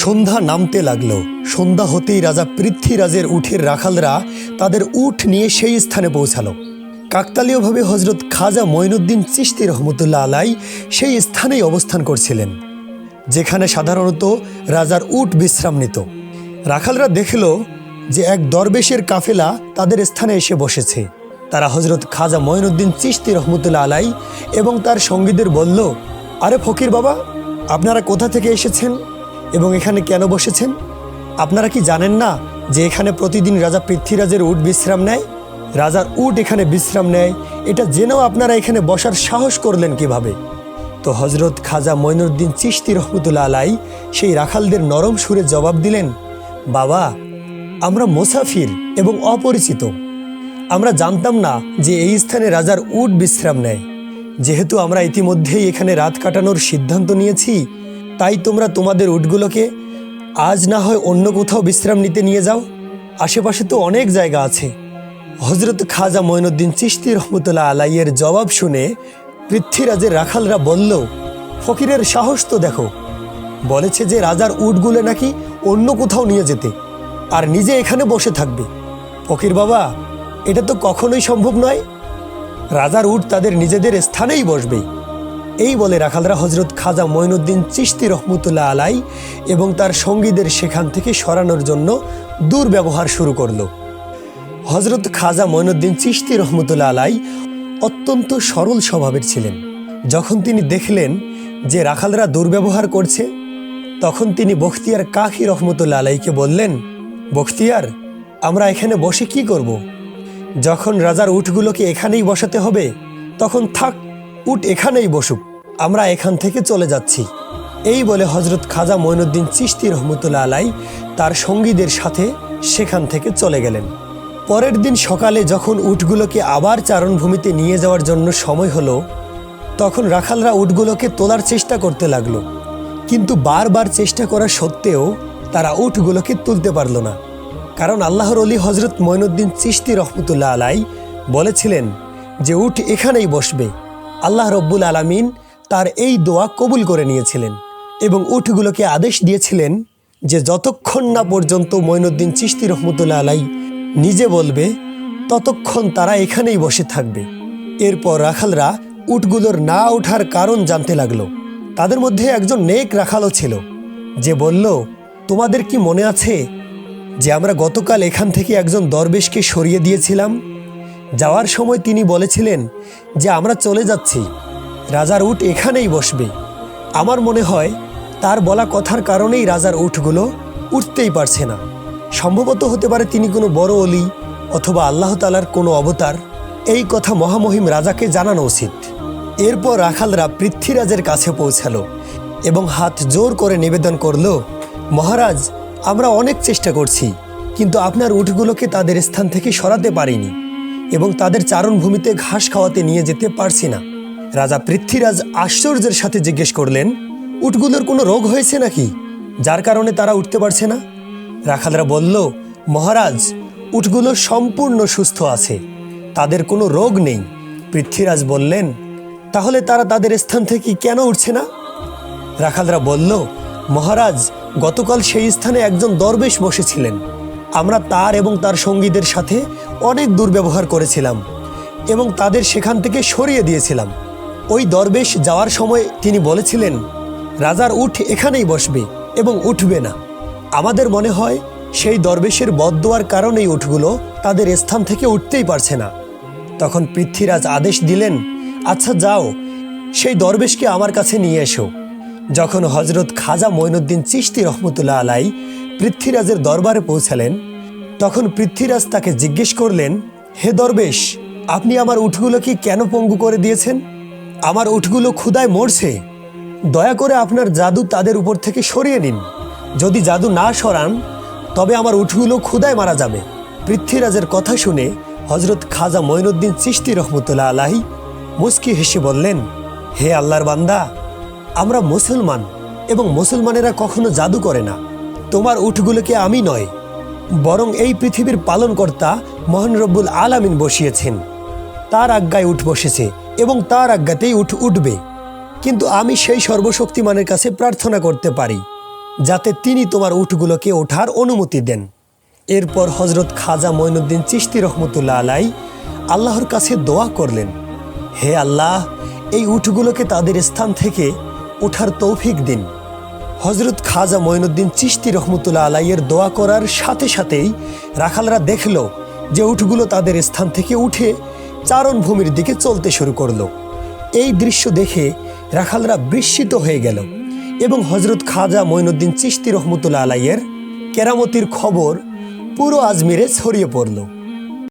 সন্ধ্যা নামতে লাগল। সন্ধ্যা হতেই রাজা পৃথ্বীরাজের উঠের রাখালরা তাদের উঠ নিয়ে সেই স্থানে পৌঁছালো। কাকতালীয়ভাবে হজরত খাজা মঈনুদ্দিন চিশতি রহমতুল্লাহ আলাই সেই স্থানেই অবস্থান করছিলেন, যেখানে সাধারণত রাজার উট বিশ্রাম নিত রাখালরা দেখল যে এক দরবেশের কাফেলা তাদের স্থানে এসে বসেছে। তারা হজরত খাজা মঈনুদ্দিন চিশতি রহমতুল্লাহ আলাই এবং তার সঙ্গীদের বলল, আরে ফকির বাবা আপনারা কোথা থেকে এসেছেন এবং এখানে কেন বসেছেন? আপনারা কি জানেন না যে এখানে প্রতিদিন রাজা পৃথ্বীরাজের উট বিশ্রাম নেয়? রাজার উট এখানে বিশ্রাম নেয়। এটা জেনেও আপনারা এখানে বসার সাহস করলেন কীভাবে? তো হজরত খাজা মঈনুদ্দিন চিশতি রহমতুল্লা আলাই সেই রাখালদের নরম সুরে জবাব দিলেন, বাবা, আমরা মোসাফির এবং অপরিচিত। আমরা জানতাম না যে এই স্থানে রাজার উট বিশ্রাম নেয়। যেহেতু আমরা ইতিমধ্যেই এখানে রাত কাটানোর সিদ্ধান্ত নিয়েছি, তাই তোমরা তোমাদের উটগুলোকে আজ না হয় অন্য কোথাও বিশ্রাম নিতে নিয়ে যাও। আশেপাশে তো অনেক জায়গা আছে। হজরত খাজা মঈনুদ্দিন চিশতি রহমতুল্লাহ আলাইয়ের জবাব শুনে পৃথ্বীরাজের রাখালরা বলল, ফকিরের সাহস তো দেখো। বলেছে যে রাজার উটগুলো নাকি অন্য কোথাও নিয়ে যেতে, আর নিজে এখানে বসে থাকবে। ফকির বাবা, এটা তো কখনোই সম্ভব নয়। রাজার উট তাদের নিজেদের স্থানেই বসবে। এই বলে রাখালরা হজরত খাজা মঈনুদ্দিন চিশতি রহমতুল্লাহ আলাই এবং তার সঙ্গীদের সেখান থেকে সরানোর জন্য দুর্ব্যবহার শুরু করল। হজরত খাজা মঈনুদ্দিন চিশতি রহমতুল্লা আলাই অত্যন্ত সরল স্বভাবের ছিলেন। যখন তিনি দেখলেন যে রাখালরা দুর্ব্যবহার করছে, তখন তিনি বখতিয়ার কাকি রহমতুল্লা আলাইকে বললেন, বখতিয়ার, আমরা এখানে বসে কি করব। যখন রাজার উটগুলোকে এখানেই বসাতে হবে, তখন থাক, উট এখানেই বসুক। আমরা এখান থেকে চলে যাচ্ছি। এই বলে হজরত খাজা মঈনুদ্দিন চিশতি রহমতুল্লা আলাই তার সঙ্গীদের সাথে সেখান থেকে চলে গেলেন। পরের দিন সকালে যখন উটগুলোকে আবার চারণভূমিতে নিয়ে যাওয়ার জন্য সময় হলো, তখন রাখালরা উটগুলোকে তোলার চেষ্টা করতে লাগল। কিন্তু বারবার চেষ্টা করা সত্ত্বেও তারা উটগুলোকে তুলতে পারল না। কারণ আল্লাহর অলি হজরত মঈনুদ্দিন চিশতি রহমতুল্লাহ আলাই বলেছিলেন যে উঠ এখানেই বসবে। আল্লাহ রব্বুল আলামিন তার এই দোয়া কবুল করে নিয়েছিলেন এবং উঠগুলোকে আদেশ দিয়েছিলেন যে যতক্ষণ না পর্যন্ত মঈনুদ্দিন চিশতি রহমতুল্লাহ আলাই নিজে বলবে, ততক্ষণ তারা এখানেই বসে থাকবে। এরপর রাখালরা উটগুলোর না ওঠার কারণ জানতে লাগল। তাদের মধ্যে একজন নেক রাখালও ছিল, যে বলল, তোমাদের কি মনে আছে যে আমরা গতকাল এখান থেকে একজন দরবেশকে সরিয়ে দিয়েছিলাম। যাওয়ার সময় তিনি বলেছিলেন যে, আমরা চলে যাচ্ছি। রাজার উট এখানেই বসবে। আমার মনে হয় তার বলা কথার কারণেই রাজার উঠগুলো উঠতেই পারছে না। সম্ভবত হতে পারে তিনি কোনো বড় অলি অথবা আল্লাহ তালার কোনো অবতার। এই কথা মহামহিম রাজাকে জানানো উচিত। এরপর রাখালরা পৃথ্বীরাজের কাছে পৌঁছালো এবং হাত জোর করে নিবেদন করল, মহারাজ আমরা অনেক চেষ্টা করছি, কিন্তু আপনার উটগুলোকে তাদের স্থান থেকে সরাতে পারিনি এবং তাদের চারণভূমিতে ঘাস খাওয়াতে নিয়ে যেতে পারছি না। রাজা পৃথ্বীরাজ আশ্চর্যের সাথে জিজ্ঞেস করলেন, উটগুলোর কোনো রোগ হয়েছে নাকি? যার কারণে তারা উঠতে পারছে না? রাখালরা বলল, মহারাজ, উটগুলো সম্পূর্ণ সুস্থ আছে, তাদের কোনো রোগ নেই। পৃথ্বীরাজ বললেন, তাহলে তারা তাদের স্থান থেকে কেন উঠছে না? রাখালরা বলল, মহারাজ গতকাল সেই স্থানে একজন দরবেশ বসেছিলেন। আমরা তার এবং তার সঙ্গীদের সাথে অনেক দুর্ব্যবহার করেছিলাম এবং তাদের সেখান থেকে সরিয়ে দিয়েছিলাম। ওই দরবেশ যাওয়ার সময় তিনি বলেছিলেন, রাজার উঠ এখানেই বসবে এবং উঠবে না। আমাদের মনে হয় সেই দরবেশের বদদোয়ার কারণেই উঠগুলো তাদের স্থান থেকে উঠতেই পারছে না। তখন পৃথ্বীরাজ আদেশ দিলেন আচ্ছা যাও, সেই দরবেশকে আমার কাছে নিয়ে এসো। যখন হজরত খাজা মঈনুদ্দিন চিশতি রহমতুল্লাহ আলাই পৃথ্বীরাজের দরবারে পৌঁছালেন, তখন পৃথ্বীরাজ তাকে জিজ্ঞেস করলেন, হে দরবেশ, আপনি আমার উঠগুলো কি কেন পঙ্গু করে দিয়েছেন? আমার উঠগুলো ক্ষুদায় মরছে। দয়া করে আপনার জাদু তাদের উপর থেকে সরিয়ে নিন। যদি জাদু না সরান, তবে আমার উঠগুলো ক্ষুদায় মারা যাবে। পৃথ্বীরাজের কথা শুনে হজরত খাজা মঈনুদ্দিন চিশতি রহমতুল্লাহ আলাহি মুস্কি হেসে বললেন, হে আল্লাহর বান্দা আমরা মুসলমান এবং মুসলমানেরা কখনো জাদু করে না। তোমার উঠগুলোকে আমি নয়, বরং এই পৃথিবীর পালনকর্তা মহান রব্বুল আলামিন বসিয়েছেন। তার আজ্ঞায় উঠ বসেছে এবং তার আজ্ঞাতেই উঠ উঠবে। কিন্তু আমি সেই সর্বশক্তিমানের কাছে প্রার্থনা করতে পারি, যাতে তিনি তোমার উঠগুলোকে ওঠার অনুমতি দেন। এরপর হজরত খাজা মঈনুদ্দিন চিশতি রহমতুল্লাহ আলাই আল্লাহর কাছে দোয়া করলেন, হে আল্লাহ, এই উঠগুলোকে তাদের স্থান থেকে ওঠার তৌফিক দিন। হজরত খাজা মঈনুদ্দিন চিস্তি রহমতুল্লাহ আলাইয়ের দোয়া করার সাথে সাথেই রাখালরা দেখল যে উঠগুলো তাদের স্থান থেকে উঠে চারণভূমির দিকে চলতে শুরু করল। এই দৃশ্য দেখে রাখালরা বিস্মিত হয়ে গেল এবং হজরত খাজা মঈনুদ্দিন চিশতি রহমতুল্লাহ আলাইয়ের কেরামতির খবর পুরো আজমিরে ছড়িয়ে পড়ল।